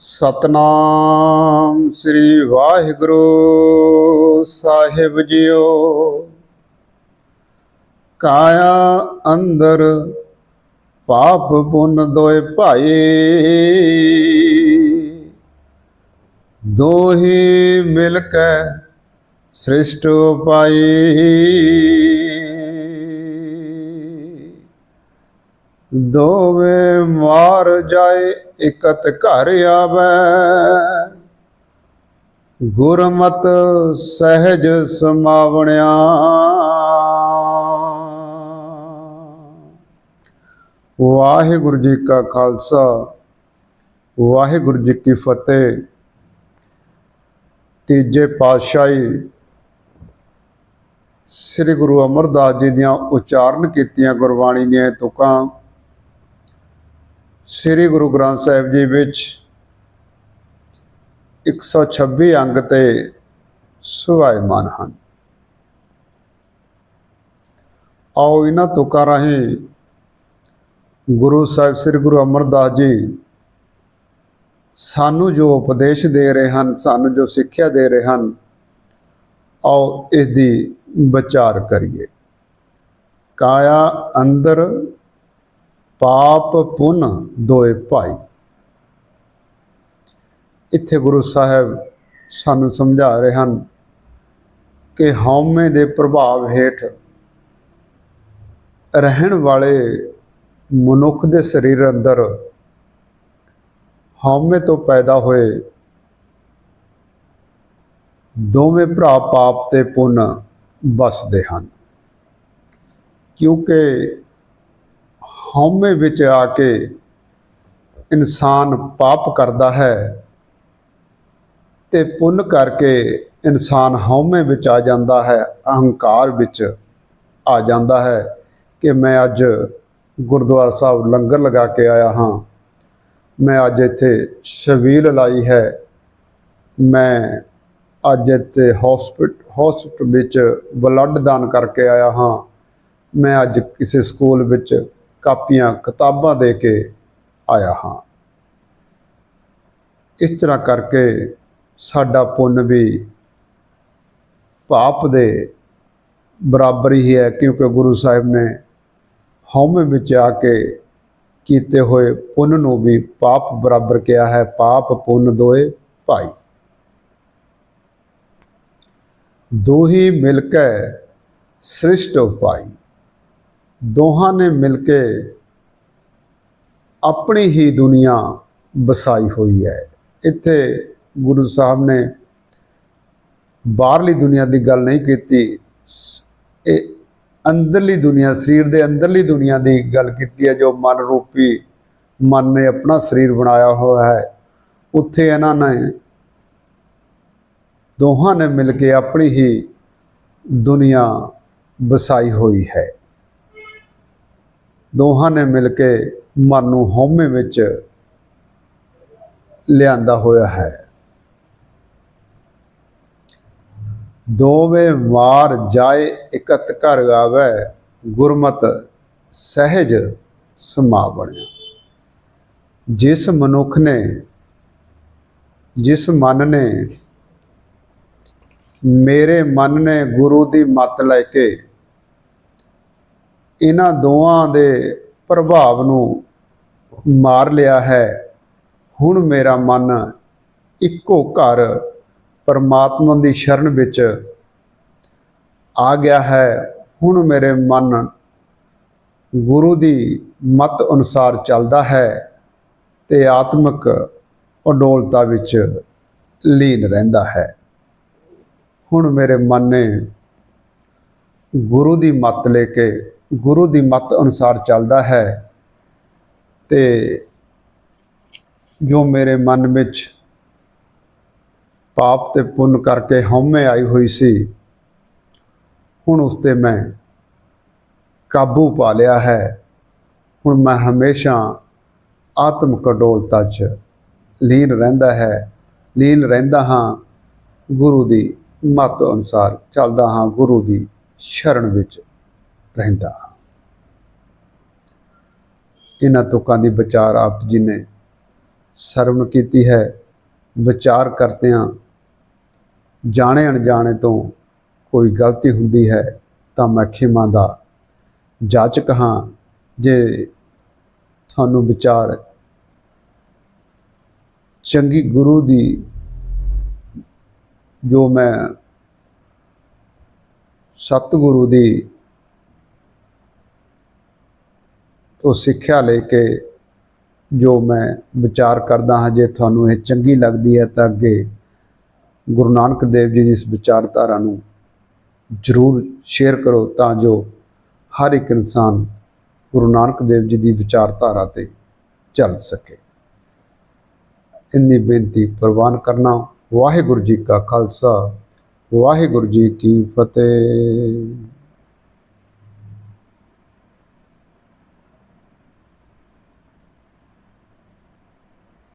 ਸਤਨਾਮ ਸ੍ਰੀ ਵਾਹਿਗੁਰੂ ਸਾਹਿਬ ਜੀਓ। ਕਾਇਆ ਅੰਦਰ ਪਾਪ ਪੁੰਨ ਦੋਏ ਭਾਈ। ਦੋਹੀ ਮਿਲ ਕੇ ਸ੍ਰਿਸ਼ਟ ਪਾਈ ਦੋਵੇਂ ਮਾਰ ਜਾਏ, ਇਕਤ ਘਰ ਆਵੈ। ਗੁਰਮਤ ਸਹਿਜ ਸਮਾਵਣਿਆ। ਵਾਹਿਗੁਰੂ ਜੀ ਕਾ ਖਾਲਸਾ, ਵਾਹਿਗੁਰੂ ਜੀ ਕੀ ਫਤਿਹ। ਤੀਜੇ ਪਾਤਸ਼ਾਹੀ ਸ੍ਰੀ ਗੁਰੂ ਅਮਰਦਾਸ ਜੀ ਦੀਆਂ ਉਚਾਰਨ ਕੀਤੀਆਂ ਗੁਰਬਾਣੀ ਦੀਆਂ ਤੁਕਾਂ ਸ੍ਰੀ ਗੁਰੂ ਗ੍ਰੰਥ ਸਾਹਿਬ ਜੀ ਵਿੱਚ 126 ਅੰਗ ਤੇ ਸੁਭਾਇਮਾਨ ਹਨ। ਆਓ ਇਹਨਾਂ ਤੁਕਾਂ ਰਾਹੀਂ ਗੁਰੂ ਸਾਹਿਬ ਸ੍ਰੀ ਗੁਰੂ ਅਮਰਦਾਸ ਜੀ ਸਾਨੂੰ ਜੋ ਉਪਦੇਸ਼ ਦੇ ਰਹੇ ਹਨ, ਸਾਨੂੰ ਜੋ ਸਿੱਖਿਆ ਦੇ ਰਹੇ ਹਨ, ਆਓ ਇਸ ਦੀ ਵਿਚਾਰ ਕਰੀਏ। ਕਾਇਆ ਅੰਦਰ ਪਾਪ ਪੁੰਨ ਦੋਏ ਭਾਈ। ਇੱਥੇ ਗੁਰੂ ਸਾਹਿਬ ਸਾਨੂੰ ਸਮਝਾ ਰਹੇ ਹਨ ਕਿ ਹਉਮੈ ਦੇ ਪ੍ਰਭਾਵ ਹੇਠ ਰਹਿਣ ਵਾਲੇ ਮਨੁੱਖ ਦੇ ਸਰੀਰ ਅੰਦਰ ਹਉਮੈ ਤੋਂ ਪੈਦਾ ਹੋਏ ਦੋਵੇਂ ਭਰਾ ਪਾਪ ਤੇ ਪੁੰਨ ਵਸਦੇ ਹਨ। ਕਿਉਂਕਿ ਹਉਮੈ ਵਿੱਚ ਆ ਕੇ ਇਨਸਾਨ ਪਾਪ ਕਰਦਾ ਹੈ ਤੇ ਪੁੰਨ ਕਰਕੇ ਇਨਸਾਨ ਹਉਮੈ ਵਿੱਚ ਆ ਜਾਂਦਾ ਹੈ, ਅਹੰਕਾਰ ਵਿੱਚ ਆ ਜਾਂਦਾ ਹੈ ਕਿ ਮੈਂ ਅੱਜ ਗੁਰਦੁਆਰਾ ਸਾਹਿਬ ਲੰਗਰ ਲਗਾ ਕੇ ਆਇਆ ਹਾਂ। ਮੈਂ ਅੱਜ ਇੱਥੇ ਛਬੀਲ ਲਾਈ ਹੈ। ਮੈਂ ਅੱਜ ਇੱਥੇ ਹਸਪੀਟਲ ਹਸਪੀਟਲ ਵਿੱਚ ਬਲੱਡ ਦਾਨ ਕਰਕੇ ਆਇਆ ਹਾਂ। ਮੈਂ ਅੱਜ ਕਿਸੇ ਸਕੂਲ ਵਿੱਚ ਕਾਪੀਆਂ, ਕਿਤਾਬਾਂ ਦੇ ਕੇ ਆਇਆ ਹਾਂ। ਇਸ ਤਰ੍ਹਾਂ ਕਰਕੇ ਸਾਡਾ ਪੁੰਨ ਵੀ ਪਾਪ ਦੇ ਬਰਾਬਰ ਹੀ ਹੈ, ਕਿਉਂਕਿ ਗੁਰੂ ਸਾਹਿਬ ਨੇ ਹਉਮੈ ਵਿੱਚ ਆ ਕੇ ਕੀਤੇ ਹੋਏ ਪੁੰਨ ਨੂੰ ਵੀ ਪਾਪ ਬਰਾਬਰ ਕਿਹਾ ਹੈ, ਪਾਪ ਪੁੰਨ ਦੋਏ ਭਾਈ। ਦੋਹੀ ਮਿਲ ਕੇ ਸ੍ਰਿਸ਼ਟ ਪਾਈ ਦੋਹਾਂ ਨੇ ਮਿਲ ਕੇ ਆਪਣੀ ਹੀ ਦੁਨੀਆ ਵਸਾਈ ਹੋਈ ਹੈ। ਇੱਥੇ ਗੁਰੂ ਸਾਹਿਬ ਨੇ ਬਾਹਰਲੀ ਦੁਨੀਆ ਦੀ ਗੱਲ ਨਹੀਂ ਕੀਤੀ ਇਹ ਅੰਦਰਲੀ ਦੁਨੀਆ, ਸਰੀਰ ਦੇ ਅੰਦਰਲੀ ਦੁਨੀਆ ਦੀ ਗੱਲ ਕੀਤੀ ਹੈ, ਜੋ ਮਨ ਰੂਪੀ ਮਨ ਨੇ ਆਪਣਾ ਸਰੀਰ ਬਣਾਇਆ ਹੋਇਆ ਹੈ। ਉੱਥੇ ਇਹਨਾਂ ਨੇ ਦੋਹਾਂ ਨੇ ਮਿਲ ਕੇ ਆਪਣੀ ਹੀ ਦੁਨੀਆ ਵਸਾਈ ਹੋਈ ਹੈ। ਦੋਹਾਂ ਨੇ ਮਿਲ ਕੇ ਮਨ ਨੂੰ ਹਉਮੈ ਵਿੱਚ ਲਿਆਂਦਾ ਹੋਇਆ ਹੈ। ਦੋਵੇਂ ਮਾਰ ਜਾਏ ਇਕਤ ਘਰ ਆਵੇ, ਗੁਰਮਤ ਸਹਿਜ ਸਮਾ ਬਣਿਆ ਜਿਸ ਮਨੁੱਖ ਨੇ, ਜਿਸ ਮਨ ਨੇ ਮੇਰੇ ਮਨ ਨੇ ਗੁਰੂ ਦੀ ਮੱਤ ਲੈ ਕੇ ਇਹਨਾਂ ਦੋਵਾਂ ਦੇ ਪ੍ਰਭਾਵ ਨੂੰ ਮਾਰ ਲਿਆ ਹੈ। ਹੁਣ ਮੇਰਾ ਮਨ ਇੱਕੋ ਘਰ ਪਰਮਾਤਮਾ ਦੀ ਸ਼ਰਨ ਵਿੱਚ ਆ ਗਿਆ ਹੈ। ਹੁਣ ਮੇਰੇ ਮਨ ਗੁਰੂ ਦੀ ਮਤ ਅਨੁਸਾਰ ਚੱਲਦਾ ਹੈ ਤੇ ਆਤਮਿਕ ਅਡੋਲਤਾ ਵਿੱਚ ਲੀਨ ਰਹਿੰਦਾ ਹੈ। ਹੁਣ ਮੇਰੇ ਮਨ ਨੇ ਗੁਰੂ ਦੀ ਮੱਤ ਲੈ ਕੇ ਗੁਰੂ ਦੀ ਮੱਤ ਅਨੁਸਾਰ ਚੱਲਦਾ ਹੈ ਤੇ ਜੋ ਮੇਰੇ ਮਨ ਵਿੱਚ ਪਾਪ ਤੇ ਪੁੰਨ ਕਰਕੇ ਹਉਮੈ ਆਈ ਹੋਈ ਸੀ, ਹੁਣ ਉਸ ਤੇ ਮੈਂ ਕਾਬੂ ਪਾ ਲਿਆ ਹੈ। ਹੁਣ ਮੈਂ ਹਮੇਸ਼ਾ ਆਤਮਿਕ ਅਡੋਲਤਾ 'ਚ ਲੀਨ ਰਹਿੰਦਾ ਹੈ। ਲੀਨ ਰਹਿੰਦਾ ਹਾਂ, ਗੁਰੂ ਦੀ ਮੱਤ ਅਨੁਸਾਰ ਚੱਲਦਾ ਹਾਂ, ਗੁਰੂ ਦੀ ਸ਼ਰਨ ਵਿੱਚ। ਰਹਿੰਦਾ ਹਾਂ। ਇਹਨਾਂ ਤੁਕਾਂ ਦੀ ਵਿਚਾਰ ਆਪ ਜੀ ਨੇ ਸਰਵਣ ਕੀਤੀ ਹੈ। ਵਿਚਾਰ ਕਰਦਿਆਂ ਜਾਣੇ ਅਣਜਾਣੇ ਤੋਂ ਕੋਈ ਗਲਤੀ ਹੁੰਦੀ ਹੈ ਤਾਂ ਮੈਂ ਖਿਮਾ ਦਾ ਜਾਚਕ ਹਾਂ। ਜੇ ਤੁਹਾਨੂੰ ਵਿਚਾਰ ਚੰਗੀ ਗੁਰੂ ਦੀ ਜੋ ਮੈਂ ਸਤਿਗੁਰੂ ਦੀ ਤੋਂ ਸਿੱਖਿਆ ਲੈ ਕੇ ਜੋ ਮੈਂ ਵਿਚਾਰ ਕਰਦਾ ਹਾਂ, ਜੇ ਤੁਹਾਨੂੰ ਇਹ ਚੰਗੀ ਲੱਗਦੀ ਹੈ ਤਾਂ ਅੱਗੇ ਗੁਰੂ ਨਾਨਕ ਦੇਵ ਜੀ ਦੀ ਇਸ ਵਿਚਾਰਧਾਰਾ ਨੂੰ ਜ਼ਰੂਰ ਸ਼ੇਅਰ ਕਰੋ ਤਾਂ ਜੋ ਹਰ ਇੱਕ ਇਨਸਾਨ ਗੁਰੂ ਨਾਨਕ ਦੇਵ ਜੀ ਦੀ ਵਿਚਾਰਧਾਰਾ ਤੇ ਚੱਲ ਸਕੇ। ਇੰਨੀ ਬੇਨਤੀ ਪ੍ਰਵਾਨ ਕਰਨਾ, ਵਾਹਿਗੁਰੂ ਜੀ ਕਾ ਖਾਲਸਾ, ਵਾਹਿਗੁਰੂ ਜੀ ਕੀ ਫਤਿਹ।